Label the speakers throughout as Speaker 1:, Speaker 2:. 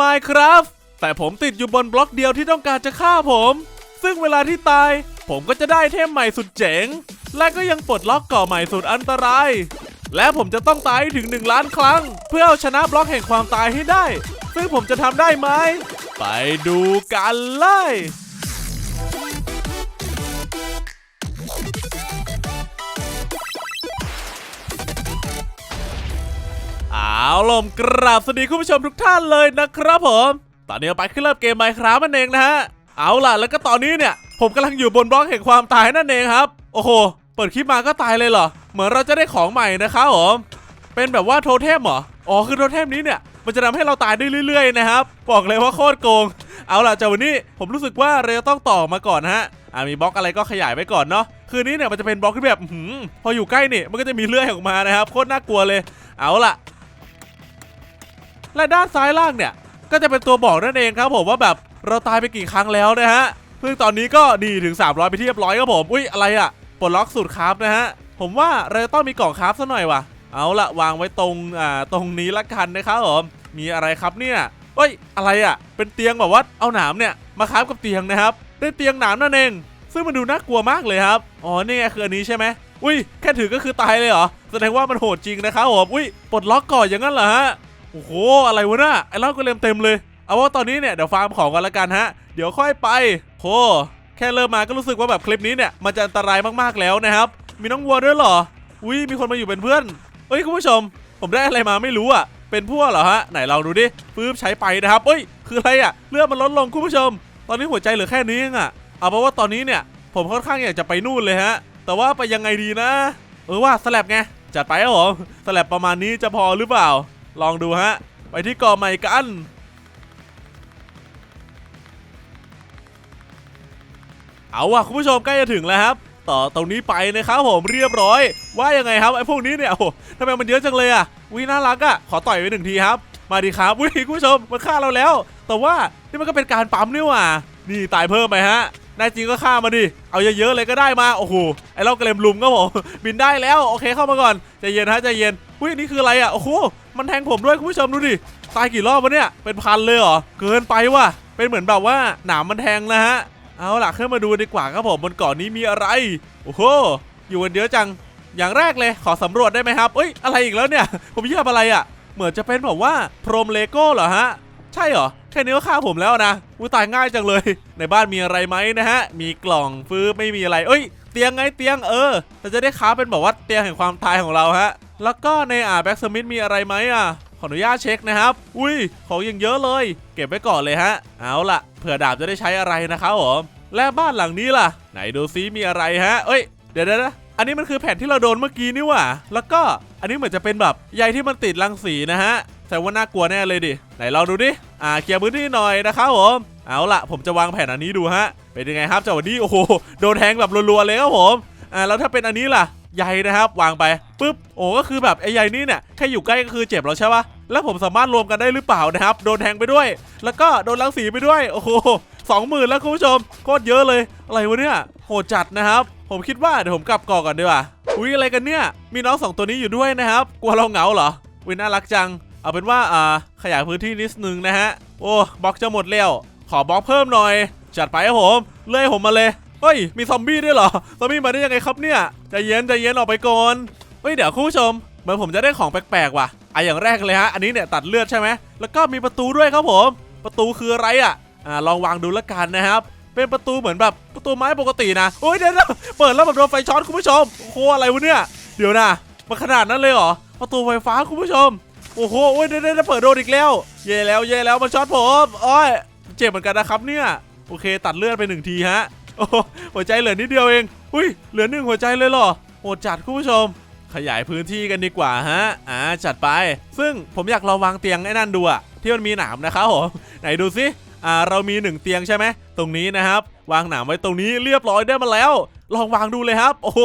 Speaker 1: Minecraft แต่ผมติดอยู่บนบล็อกเดียวที่ต้องการจะฆ่าผม ซึ่งเวลาที่ตาย ผมก็จะได้เทมใหม่สุดเจ๋ง และก็ยังปลดล็อกก่อใหม่สุดอันตราย และผมจะต้องตายให้ถึง 1 ล้านครั้ง เพื่อเอาชนะบล็อกแห่งความตายให้ได้ ซึ่งผมจะทำได้ไหม ไปดูกันเลย เอาลมกราบสวัสดีคุณผู้ชมทุกท่านเลยนะครับผม ตอนนี้เราไปขึ้นเริ่มเกมไมครับนั่นเองนะฮะ เอาล่ะแล้วก็ตอนนี้เนี่ย ผมกำลังอยู่บนบล็อกแห่งความตายนั่นเองครับ โอ้โห เปิดคลิปมาก็ตายเลยเหรอ เหมือนเราจะได้ของใหม่นะครับผม เป็นแบบว่าโทเทมเหรอ อ๋อคือโทเทมนี้เนี่ยมันจะทำให้เราตายได้เรื่อยๆนะครับ บอกเลยว่าโคตรโกง เอาล่ะจากวันนี้ผมรู้สึกว่าเราจะต้องต่อมาก่อนฮะอ่ามีบล็อกอะไรก็ขยายไปก่อนเนาะคืนนี้เนี่ยมันจะเป็นบล็อกที่แบบหือพออยู่ใกล้เนี่ยมันก็จะมีเลื่อยออกมานะครับโคตรน่ากลัวเลย เอาล่ะ และด้านซ้ายล่างเนี่ย ก็จะเป็นตัวบอกนั่นเองครับผมว่าแบบเราตายไปกี่ครั้งแล้วนะฮะซึ่งตอนนี้ก็ดีถึง 300 ไปที่เรียบร้อยครับผมอุ้ยอะไรอะปลดล็อกสูตรคราฟนะฮะผมว่าเราจะต้องมีกล่องคราฟซะหน่อยว่ะเอาละวางไว้ตรงอ่าตรงนี้ละกันนะครับผมมีอะไรครับเนี่ยเอ้ยอะไรอะเป็นเตียงแบบว่าเอาหนามเนี่ยมาคราฟกับเตียงนะครับได้เตียงหนามนั่นเองซึ่งมันดูน่ากลัวมากเลยครับ อ๋อ นี่ไงคืออันนี้ใช่ไหม อุ้ย แค่ถือก็คือตายเลยเหรอ แสดงว่ามันโหดจริงนะครับผม อุ้ย ปลดล็อกก่อนอย่างนั้นเหรอฮะ โอ้โห อะไรวะน่ะไอเล่าก็เลมเต็มเลย เอาว่าตอนนี้เนี่ยเดี๋ยวฟาร์มของกันละกันฮะ เดี๋ยวค่อยไปโหแค่เริ่มมาก็รู้สึกว่าแบบคลิปนี้เนี่ยมันจะอันตรายมากๆแล้วนะครับ มีน้องวัวด้วยเหรอ อุ้ยมีคนมาอยู่เป็นเพื่อนเอ้ยคุณผู้ชม ผมได้อะไรมาไม่รู้อะ เป็นพวกเหรอฮะ ไหนลองดูดิปื๊บใช้ไปนะครับเอ้ย คืออะไรอะ เลือดมันลดลงคุณผู้ชม ตอนนี้หัวใจเหลือแค่นี้เองอะ เอาเป็นว่าตอนนี้เนี่ย ผมค่อนข้างอยากจะไปนู่นเลยฮะ แต่ว่าไปยังไงดีนะ เออว่าสลับไงจัดไปครับผมสลับประมาณนี้จะพอหรือเปล่า ลองดูฮะ ไปที่กาะใหม่กันเอาว่ะคุณผู้ชมใกล้จะถึงแล้วครับ ต่อตรงนี้ไปนะครับผมเรียบร้อย ว่ายังไงครับไอ้พวกนี้เนี่ยโอ้ทำไมมันเยอะจังเลยอะวิน่ารักอะขอต่อยไปหนึ่งทีครับ มาดีครับวิคุณผู้ชมมันฆ่าเราแล้ว แต่ว่านี่มันก็เป็นการปั๊มนี่ว่านี่ตายเพิ่มไปฮะนายจริงก็ฆ่ามาดิ เอาเยอะๆเลยก็ได้มา โอ้โห ไอ้เรากระเลมลุมก็ผมบินได้แล้ว โอเคเข้ามาก่อน ใจเย็นฮะ ใจเย็น อุ้ยนี่คืออะไรอะโอ้โหมันแทงผมด้วยคุณผู้ชมดูดิตายกี่รอบวะเนี่ยเป็นพันเลยเหรอเกินไปว่ะเป็นเหมือนแบบว่าหนามมันแทงนะฮะเอาล่ะขึ้นมาดูดีกว่าครับผมบนเกาะนี้มีอะไรโอ้โหอยู่กันเยอะจังอย่างแรกเลยขอสำรวจได้ไหมครับเอ้ยอะไรอีกแล้วเนี่ย ผมเหยียบอะไรอะ เหมือนจะเป็นแบบว่าพรมเลโก้เหรอฮะ ใช่เหรอ แค่นี้ก็ฆ่าผมแล้วนะอุ้ยตายง่ายจังเลย ในบ้านมีอะไรไหมนะฮะ มีกล่องฟื้ไม่มีอะไร เอ้ย เตียงไงเตียงเออแต่จะได้ค้าเป็นแบบว่าเตียงแห่งความตายของเราฮะ แล้วก็ในอ่าแบ็กสมิธมีอะไรไหมอะ ขออนุญาตเช็คนะครับ อุ้ย ของยังเยอะเลย เก็บไว้ก่อนเลยฮะ เอาล่ะ เผื่อดาบจะได้ใช้อะไรนะครับผม และบ้านหลังนี้ล่ะ ไหนดูซิมีอะไรฮะ เอ้ย เดี๋ยวนะ อันนี้มันคือแผ่นที่เราโดนเมื่อกี้นี่หว่า แล้วก็อันนี้เหมือนจะเป็นแบบใยที่มันติดรังสีนะฮะ แต่ว่าน่ากลัวแน่เลยดิ ไหนลองดูดิ อ่าเคลียร์พื้นที่หน่อยนะครับผม เอาละผมจะวางแผ่นอันนี้ดูฮะ เป็นยังไงครับจังหวะนี้โอ้โห โดนแทงแบบรัวๆเลยครับผม อ่าแล้วถ้าเป็นอันนี้ล่ะ ใยนะครับ วางไปปึ๊บ โอ้ก็คือแบบไอ้ใยนี่เนี่ยแค่อยู่ใกล้ก็คือเจ็บแล้วใช่ปะแล้วผมสามารถรวมกันได้หรือเปล่านะครับ โดนแทงไปด้วย แล้วก็โดนรังสีไปด้วย โอ้โหสองหมื่นแล้วคุณผู้ชม โคตรเยอะเลย อะไรวะเนี่ย โหดจัดนะครับ ผมคิดว่าเดี๋ยวผมกลับเกาะก่อนดีกว่าอุ้ยอะไรกันเนี่ย มีน้องสองตัวนี้อยู่ด้วยนะครับ กลัวเราเหงาเหรอวิน่ารักจัง เอาเป็นว่าอ่าขยายพื้นที่นิดนึงนะฮะ โอ้บล็อกจะหมดแล้ว ขอบล็อกเพิ่มหน่อย จัดไปครับผม เลื่อยผมมาเลยเฮ้ย มีซอมบี้ด้วยเหรอ ซอมบี้มาได้ยังไงครับเนี่ยใจเย็นใจเย็นออกไปก่อนเฮ้ยเดี๋ยวคุณผู้ชมเหมือนผมจะได้ของแปลกๆว่ะอะอย่างแรกเลยฮะ อันนี้เนี่ยตัดเลือดใช่ไหมแล้วก็มีประตูด้วยครับผม ประตูคืออะไรอะอ่าลองวางดูละกันนะครับ เป็นประตูเหมือนแบบประตูไม้ปกตินะโอ้ยเดี๋ยวเปิดแล้วแบบโดนไฟช็อตคุณผู้ชมโอ้โหอะไรวะเนี่ยเดี๋ยวนะมันขนาดนั้นเลยเหรอประตูไฟฟ้าคุณผู้ชมโอ้โหโอ้ยเดี๋ยวเดี๋ยวเปิดโดนอีกแล้ว เย่แล้วเย่แล้วมันช็อตผมโอ้ยเจ็บเหมือนกันนะครับเนี่ยโอเค ตัดเลือดไปหนึ่งทีฮะโอ้หหัวใจเหลือนิดเดียวเองอุ้ยเหลือหนึ่งหัวใจเลยเหรอโหดจัดคุณผู้ชม ขยายพื้นที่กันดีกว่าฮะอ่าจัดไป ซึ่งผมอยากลองวางเตียงไอ้นั่นดูอะที่มันมีหนามนะครับผมไหนดูซิ อ่าเรามีหนึ่งเตียงใช่ไหมตรงนี้นะครับวางหนามไว้ตรงนี้เรียบร้อยได้มาแล้ว ลองวางดูเลยครับ โอ้โห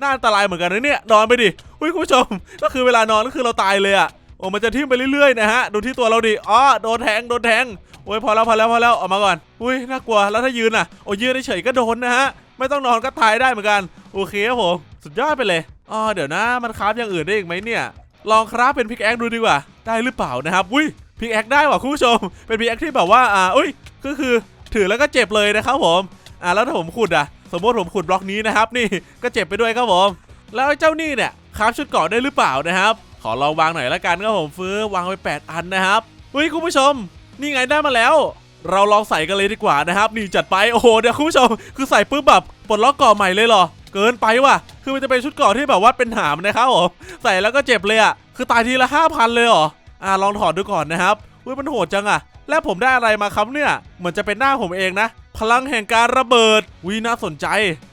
Speaker 1: น่าอันตรายเหมือนกันนะเนี่ยนอนไปดิอุ้ยคุณผู้ชม ก็คือเวลานอนก็คือเราตายเลยอะโอ้มันจะทิ่มไปเรื่อยๆนะฮะดูที่ตัวเราดิอ๋อโดนแทงโดนแทงโอ้ยพอแล้วพอแล้วพอแล้วออกมาก่อนอุ้ยน่ากลัวแล้วถ้ายืนอะโอ้ยยืนเฉยๆก็โดนนะฮะไม่ต้องนอนก็ตายได้เหมือนกันโอเคครับผมสุดยอดไปเลยอ๋อเดี๋ยวนะมันคราฟอย่างอื่นได้อีกไหมเนี่ยลองคราฟเป็นพิกแอคดูดีกว่า ได้หรือเปล่านะครับอุ้ย พิกแอคได้ว่ะคุณผู้ชม เป็นพิกแอคที่แบบว่าอ่าอุ้ยก็คือถือแล้วก็เจ็บเลยนะครับผมอ่าแล้วถ้าผมขุดอะสมมติผมขุดบล็อกนี้นะครับนี่ก็เจ็บไปด้วยครับผม แล้วเจ้านี่เนี่ยคราฟชุดเกาะได้หรือเปล่านะครับ ขอลองวางหน่อยละกันครับผมฟื้อวางไป 8 อันนะครับเฮ้ยคุณผู้ชม นี่ไงได้มาแล้ว เราลองใส่กันเลยดีกว่านะครับ นี่จัดไปโอ้โหเดี๋ยวคุณผู้ชมคือใส่ปุ๊บแบบปลดล็อกเกาะใหม่เลยเหรอเกินไปว่ะ คือมันจะเป็นชุดเกาะที่แบบว่าเป็นหามนะครับผมใส่แล้วก็เจ็บเลยอะคือตายทีละ5,000เลยเหรอ อ่าลองถอดดูก่อนนะครับเฮ้ยมันโหดจังอะแล้วผมได้อะไรมาครับเนี่ยเหมือนจะเป็นหน้าผมเองนะ พลังแห่งการระเบิดวีน่าสนใจ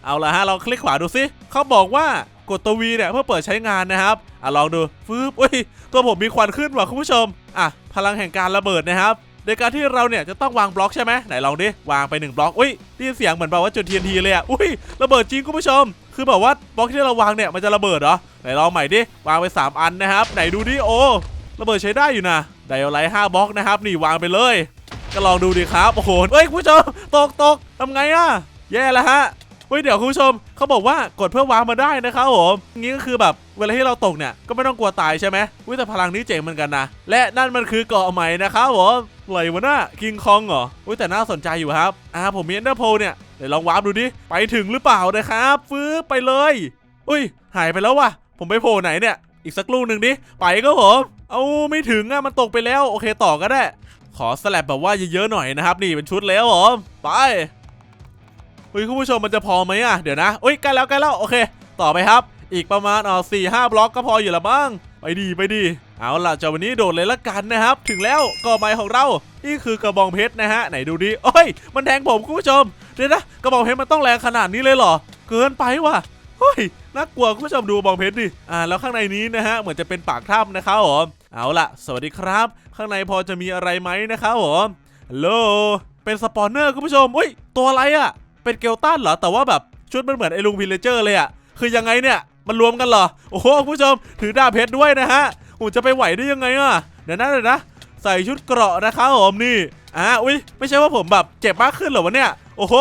Speaker 1: เอาละฮะเราคลิกขวาดูซิเขาบอกว่ากดตัววีเนี่ยเพื่อเปิดใช้งานนะครับอะลองดูฟืบอุ้ยตัวผมมีควันขึ้นว่ะคุณผู้ชมอะพลังแห่งการระเบิดนะครับในการที่เราเนี่ยจะต้องวางบล็อกใช่ไหมไหนลองดิวางไปหนึ่งบล็อกอุ้ยได้ยินเสียงเหมือนแบบว่าจุด TNT เลยอะอุ้ยระเบิดจริงคุณผู้ชม คือแบบว่าบล็อกที่เราวางเนี่ยมันจะระเบิดเหรอไหนลองใหม่ดิวางไปสามอันนะครับไหนดูดิโอ้ ระเบิดใช้ได้อยู่นะไดโอไลท์ห้าบล็อกนะครับ นี่วางไปเลย ก็ลองดูดิครับ โอ้โห เฮ้ยคุณผู้ชม ตกตกทำไงอะ แย่แล้วฮะเฮ้ยเดี๋ยวคุณผู้ชมเขาบอกว่ากดเพื่อวางมาได้นะครับผมงี้ก็คือแบบเวลาที่เราตกเนี่ยก็ไม่ต้องกลัวตายใช่ไหมวิแต่พลังนี้เจ๋งเหมือนกันนะและนั่นมันคือเกาะใหม่นะครับผมไหลวะน่ะคิงคองเหรออุ้ยแต่น่าสนใจอยู่ครับอ่าผมมีเอนเดอร์โพเนี่ยเดี๋ยวลองวาร์ปดูดิไปถึงหรือเปล่านะครับฟื้นไปเลย อุ้ย หายไปแล้วว่ะผมไปโผล่ไหนเนี่ยอีกสักลูกหนึ่งดิไปก็ผม เอาไม่ถึงอะมันตกไปแล้ว โอเคต่อก็ได้ ขอสลับแบบว่าเยอะๆหน่อยนะครับ นี่เป็นชุดแล้วผมไปเฮ้ยคุณผู้ชมมันจะพอไหมอะเดี๋ยวนะอุ้ยใกล้แล้วใกล้แล้วโอเค ต่อไปครับ อีกประมาณเออสี่ห้าบล็อกก็พออยู่ละบ้างไปดีไปดีเอาล่ะจ้าวันนี้โดดเลยละกันนะครับ ถึงแล้วก่อไม้ของเรา นี่คือกระบองเพชรนะฮะ ไหนดูดิโอ้ย มันแทงผมคุณผู้ชม เดี๋ยวนะกระบองเพชรมันต้องแรงขนาดนี้เลยเหรอ เกินไปว่ะเฮ้ยน่ากลัวคุณผู้ชมดูกระบองเพชรดิอ่าแล้วข้างในนี้นะฮะเหมือนจะเป็นปากถ้ำนะครับผม เอาล่ะ สวัสดีครับ ข้างในพอจะมีอะไรไหมนะครับผมฮัลโหลเป็นสปอนเนอร์คุณผู้ชมอุ้ย ตัวอะไรอะ่ะ เป็นเกลตันเหรอ แต่ว่าแบบชุดมันเหมือนไอ้ลุงวิลเลเจอร์เลยอะ่ะ คือยังไงเนี่ย มันรวมกันเหรอ โอ้โหคุณผู้ชม ถือดาบเพชรด้วยนะฮะผมจะไปไหวได้ยังไงอะเดี๋ยวนะเดี๋ยวนะ ใส่ชุดเกราะนะครับผมนี่ อ่าอุ้ย ไม่ใช่ว่าผมแบบเจ็บมากขึ้นเหรอวะเนี่ย โอ้โห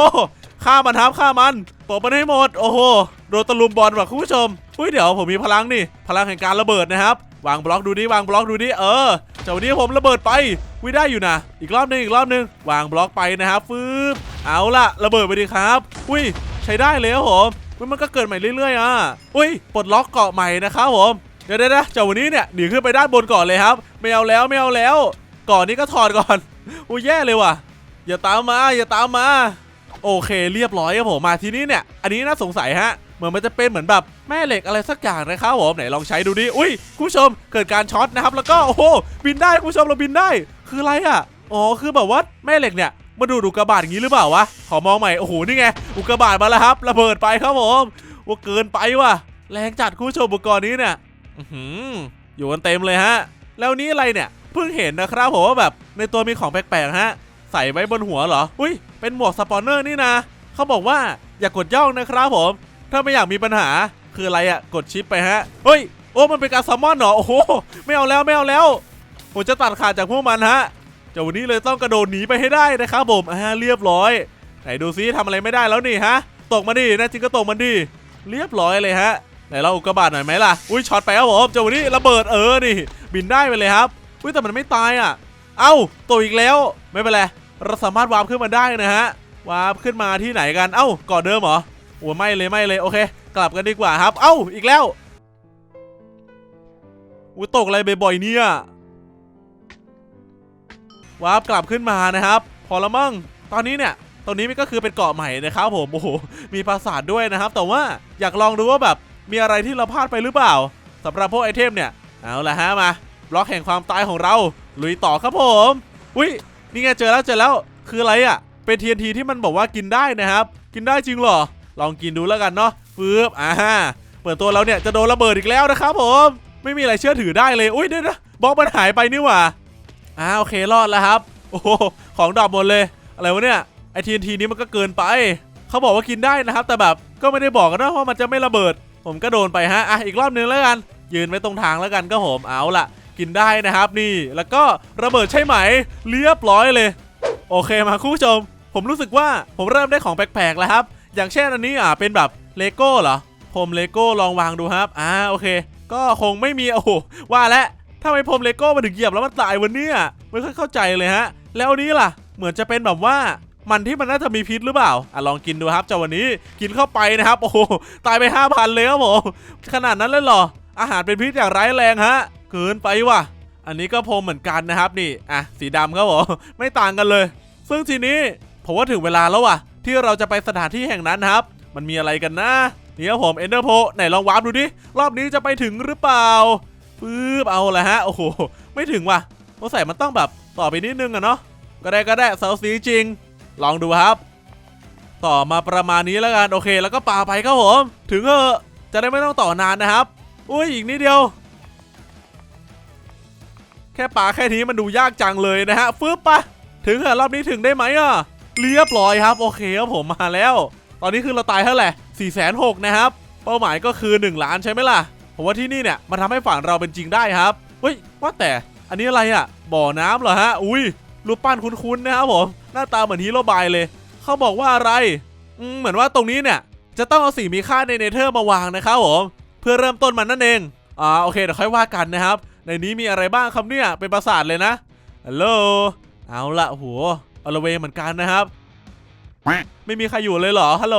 Speaker 1: ฆ่ามันครับฆ่ามันตบมันให้หมด โอ้โห โดนตะลุมบอลว่ะคุณผู้ชมอุ้ยเดี๋ยวผมมีพลังนี่ พลังแห่งการระเบิดนะครับ วางบล็อกดูดิวางบล็อกดูดิเออเจ้าวันนี้ผมระเบิดไปวิได้อยู่นะอีกรอบหนึงอีกรอบหนึงวางบล็อกไปนะครับฟืบเอาล่ะระเบิดไปดิครับ อุ้ยใช้ได้เลยครับผมมันก็เกิดใหม่เรื่อยๆอะอุ้ยปลดล็อกเกาะใหม่นะครับผมเดี๋ยวๆนะเจ้าวันนี้เนี่ยหนีขึ้นไปด้านบนก่อนเลยครับ ไม่เอาแล้วไม่เอาแล้วก่อนนี้ก็ถอดก่อนอุ้ยแย่เลยว่ะ อย่าตามมาอย่าตามมา โอเคเรียบร้อยครับผมมาทีนี้เนี่ย อันนี้น่าสงสัยฮะ มือนมันจะเป็นเหมือนแบบแม่เหล็กอะไรสักอย่างนะครับผมไหนลองใช้ดูดิอุ้ยคุณผู้ชมเกิดการช็อตนะครับ แล้วก็โอ้โหบินได้คุณผู้ชมเราบินได้ คืออะไรอะอ๋อคือแบบว่าแม่เหล็กเนี่ยมาดูดอุกกาบาตอย่างนี้หรือเปล่าวะขอมองใหม่โอ้โหนี่ไงอุกกาบาตมาแล้วครับระเบิดไปครับผมว่าเกินไปว่ะแรงจัดคุณผู้ชมอุปกรณ์นี้เนี่ยอื้อยู่กันเต็มเลยฮะ แล้วนี่อะไรเนี่ยเพิ่งเห็นนะครับผมว่าแบบในตัวมีของแปลกๆฮะ ใส่ไว้บนหัวเหรอ อุ้ยเป็นหมวกสปอนเนอร์นี่นะเขาบอกว่าอย่ากกดย่องนะครับผม ถ้าไม่อยากมีปัญหาคืออะไรอะ่ะกดชิปไปฮะเฮ้ยโอ้มันเป็นการซัมมอนเหรอโอ้โหไม่เอาแล้วไม่เอาแล้วผมจะตัดขาดจากพวกมันฮะจ้าวันนี้เลยต้องกระโดดหนีไปให้ได้นะครับผมอ่าเรียบร้อย ไหนดูซิทำอะไรไม่ได้แล้วนี่ฮะ ตกมาดินะจริงก็ตกมันดิ เรียบร้อยเลยฮะ ไหนเราอุกกาบาตหน่อยไหมล่ะ อุ้ยช็อตไปครับผมเจ้าวันนี้ระเบิดเออนี่ บินได้ไปเลยครับ อุ้ยแต่มันไม่ตายอะ เอ้าตกอีกแล้ว ไม่เป็นไร เราสามารถวาร์ปขึ้นมาได้นะฮะ วาร์ปขึ้นมาที่ไหนกัน เอ้าก่อนเดิมเหรอ โอ้ไม่เลยไม่เลยโอเค กลับกันดีกว่าครับ เอ้าอีกแล้วอุ้ยตกอะไรบ่อยๆเนี่ยวาร์ปกลับขึ้นมานะครับ พอละมั่งตอนนี้เนี่ยตรงนี้มันก็คือเป็นเกาะใหม่นะครับผมโอ้โหมีปราสาทด้วยนะครับ แต่ว่าอยากลองดูว่าแบบมีอะไรที่เราพลาดไปหรือเปล่าสำหรับพวกไอเทมเนี่ยเอาละฮะมาบล็อกแห่งความตายของเราลุยต่อครับผมอุ้ยนี่ไงเจอแล้วเจอแล้วคืออะไรอะ เป็น TNT ที่มันบอกว่ากินได้นะครับ กินได้จริงเหรอ ลองกินดูแล้วกันเนาะฟืบอ่าเปิดตัวเราเนี่ยจะโดนระเบิดอีกแล้วนะครับผมไม่มีอะไรเชื่อถือได้เลยอุ้ยเดี๋ยวนะบล็อกมันหายไปนี่หว่าอ่าโอเครอดแล้วครับ โอ้โหของดรอปหมดเลย อะไรวะเนี่ยไอ TNT นี้มันก็เกินไปเขาบอกว่ากินได้นะครับ แต่แบบก็ไม่ได้บอกกันนะว่ามันจะไม่ระเบิด ผมก็โดนไปฮะอะอีกรอบนึงแล้วกัน ยืนไว้ตรงทางแล้วกันก็ผมเอาล่ะกินได้นะครับนี่แล้วก็ระเบิดใช่ไหมเรียบร้อยเลย โอเคมาคุณผู้ชม ผมรู้สึกว่าผมเริ่มได้ของแปลกๆแล้วครับ อย่างเช่นอันนี้อะเป็นแบบเลโก้เหรอผมเลโก้ลองวางดูครับอ่าโอเค ก็คงไม่มีโอ้โหว่าแล้วทำไมพรมเลโก้มันถึงเหยียบแล้วมันตายวะเนี่ยไม่ค่อยเข้าใจเลยฮะ แล้วนี้ล่ะ เหมือนจะเป็นแบบว่ามันที่มันน่าจะมีพิษหรือเปล่าอะลองกินดูครับเจ้าวันนี้กินเข้าไปนะครับ โอ้โหตายไป5,000เลยครับผมขนาดนั้นเลยเหรอ อาหารเป็นพิษอย่างร้ายแรงฮะเกินไปว่ะ อันนี้ก็พรมเหมือนกันนะครับนี่อะสีดำครับผมไม่ต่างกันเลย ซึ่งทีนี้ผมว่าถึงเวลาแล้วว่ะ ที่เราจะไปสถานที่แห่งนั้นครับ มันมีอะไรกันนะนี่ครับผมเอนเดอร์โพไหนลองวาร์ปดูดิรอบนี้จะไปถึงหรือเปล่าปึ๊บเอาละฮะโอ้โหไม่ถึงว่ะสงสัยมันต้องแบบต่อไปนิดนึงอะเนาะก็ได้ก็ได้เสาสีจริง ลองดูครับ ต่อมาประมาณนี้แล้วกันโอเค แล้วก็ป่าไปครับผม ถึงเถอจะได้ไม่ต้องต่อนานนะครับ อุ้ยอีกนิดเดียว แค่ป่าแค่นี้มันดูยากจังเลยนะฮะฟึบปะถึงเหรอรอบนี้ถึงได้ไหมอะ เรียบร้อยครับ โอเคครับผมมาแล้ว ตอนนี้คือเราตายเท่าไหร่4ี่แสนหกนะครับ เป้าหมายก็คือ 1 ล้านใช่ไหมล่ะ ผมว่าที่นี่เนี่ยมันทำให้ฝันเราเป็นจริงได้ครับเฮ้ยว่าแต่อันนี้อะไรอะ บ่อน้ำเหรอฮะ อุ้ยรูปปั้นคุ้นๆนะครับผม หน้าตาเหมือนฮีโร่บายเลย เขาบอกว่าอะไรอืมเหมือนว่าตรงนี้เนี่ย จะต้องเอาสิ่งมีค่าในเนเธอร์มาวางนะครับผม เพื่อเริ่มต้นมันนั่นเอง อ่าโอเคเดี๋ยวค่อยว่ากันนะครับ ในนี้มีอะไรบ้างครับเนี่ยเป็นปราสาทเลยนะฮัลโหลเอาละโอ้โห อลเวงเหมือนกันนะครับ ไม่มีใครอยู่เลยเหรอฮัลโหล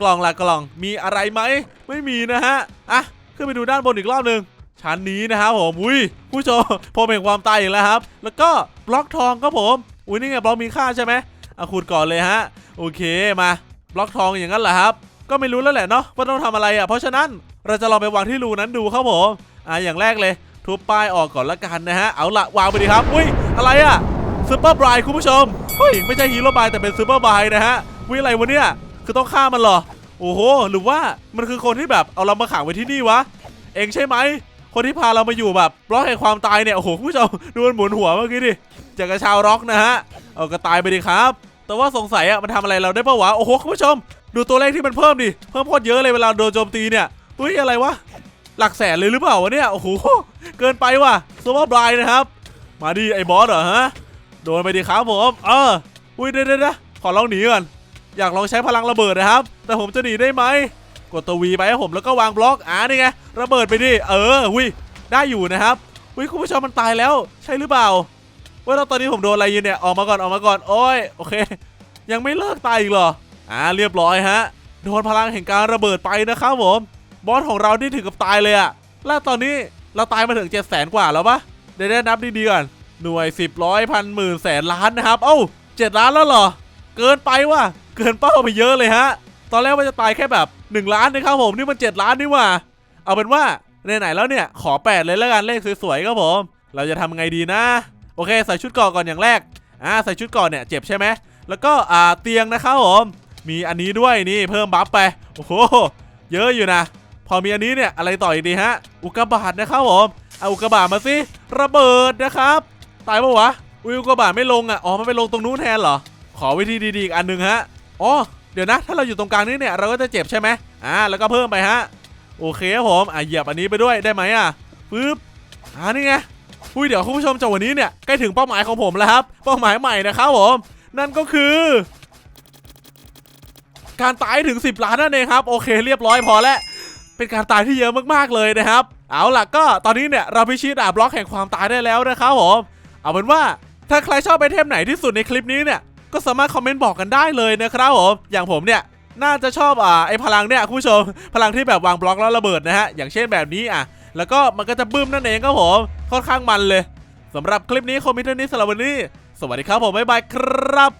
Speaker 1: กล่องละกล่องมีอะไรไหมไม่มีนะฮะอะขึ้นไปดูด้านบนอีกรอบหนึ่งชั้นนี้นะครับผมอุ้ยผู้ชมผมเห็นความตายอีกแล้วครับ แล้วก็บล็อกทองครับผมอุ้ยนี่ไงบล็อกมีค่าใช่ไหมอะขุดก่อนเลยฮะโอเคมาบล็อกทองอย่างนั้นเหรอครับ ก็ไม่รู้แล้วแหละเนาะว่าต้องทำอะไรอะเพราะฉะนั้นเราจะลองไปวางที่รูนั้นดูครับผมอะอย่างแรกเลยทุบป้ายออกก่อนละกันนะฮะเอาละวางไปดีครับอุ้ยอะไรอะ ซูเปอร์บรายคุณผู้ชม เฮ้ย ไม่ใช่ฮีโร่บายแต่เป็นซูเปอร์บายนะฮะวิอะไรวะเนี่ย คือต้องฆ่ามันเหรอ โอ้โห หรือว่ามันคือคนที่แบบเอาเรามาขังไว้ที่นี่วะ เองใช่ไหม คนที่พาเรามาอยู่แบบบล็อกแห่งความตายเนี่ย โอ้โหคุณผู้ชมดูมันหมุนหัวเมื่อกี้ดิ จากกระชาวร็อกนะฮะ เอาก็ตายไปดิครับ แต่ว่าสงสัยอะมันทำอะไรเราได้ปะวะ โอ้โหคุณผู้ชม ดูตัวเลขที่มันเพิ่มดิ เพิ่มโคตรเยอะเลยเวลาโดนโจมตีเนี่ยเฮ้ยอะไรวะ หลักแสนเลยหรือเปล่าวะเนี่ย โอ้โห เกินไปว่ะซูเปอร์บรายนะครับ มาดิไอ้บอสเหรอฮะ โดนไปดิครับผม เออ อุ้ยเดี๋ยวเดี๋ยวเดี๋ยวขอลองหนีก่อน อยากลองใช้พลังระเบิดนะครับ แต่ผมจะหนีได้ไหม กดตัววีไปครับผมแล้วก็วางบล็อก อ่านี่ไง ระเบิดไปดิ เออหุยได้อยู่นะครับหุยคุณผู้ชมมันตายแล้ว ใช่หรือเปล่าว่าเราตอนนี้ผมโดนอะไรอยินเนี่ย ออกมาก่อน ออกมาก่อน โอ้ย โอเค ยังไม่เลิกตายอีกเหรอ อ่า เรียบร้อยฮะ โดนพลังแห่งการระเบิดไปนะครับผม บอสของเราที่ถึงกับตายเลยอะแล้วตอนนี้เราตายมาถึง7 0 0 0 0 0กว่าแล้วปะเดี๋ยวได้นับดีๆก่อน หน่วย10ร้อยพันหมื่นแสนล้านนะครับ เอ้า7ล้านแล้วเหรอ เกินไปว่ะ เกินเป้าไปเยอะเลยฮะ ตอนแรกว่าจะตายแค่แบบ 1 ล้านนะครับผม นี่มัน 7 ล้านนี่ว่า เอาเป็นว่าไหนๆแล้วเนี่ย ขอ 8 เลยแล้วกันเลขสวยๆครับผม เราจะทำไงดีนะ โอเค ใส่ชุดกราะก่อนอย่างแรก อ่า ใส่ชุดกราะเนี่ยเจ็บใช่ไหม แล้วก็อ่าเตียงนะครับผม มีอันนี้ด้วยนี่เพิ่มบัฟไป โอ้โห เยอะอยู่นะ พอมีอันนี้เนี่ยอะไรต่ออีกดีฮะ อุกกาบาตนะครับผม เอาอุกกาบาตมาสิ ระเบิดนะครับ ตายปะวะอุ้ยกกาบาตไม่ลงอะอ๋อมันไปลงตรงนู้นแทนเหรอ ขอวิธีดีๆอีกอันหนึ่งฮะอ๋อเดี๋ยวนะ ถ้าเราอยู่ตรงกลางนี้เนี่ยเราก็จะเจ็บใช่ไหมอ่าแล้วก็เพิ่มไปฮะโอเคครับผมอะเหยียบอันนี้ไปด้วยได้ไหมอะปึ๊บอ่านี่ไงอุ้ยเดี๋ยวคุณผู้ชมจากวันนี้เนี่ยใกล้ถึงเป้าหมายของผมแล้วครับ เป้าหมายใหม่นะครับผมนั่นก็คือ การตายถึง 10 ล้านนั่นเองครับ โอเคเรียบร้อยพอแล้วเป็นการตายที่เยอะมากๆเลยนะครับ เอาล่ะก็ตอนนี้เนี่ยเราพิชิตดาบบล็อกแห่งความตายได้แล้วนะครับผม เอาเป็นว่าถ้าใครชอบไอเทมไหนที่สุดในคลิปนี้เนี่ย ก็สามารถคอมเมนต์บอกกันได้เลยนะครับผมอย่างผมเนี่ยน่าจะชอบอ่าไอพลังเนี่ยคุณผู้ชม พลังที่แบบวางบล็อกแล้วระเบิดนะฮะอย่างเช่นแบบนี้อะแล้วก็มันก็จะบึ้มนั่นเองครับผมค่อนข้างมันเลยสำหรับคลิปนี้คอมเมนต์นี้สำหรับวันนี้ สวัสดีครับผมบ๊ายบายครับ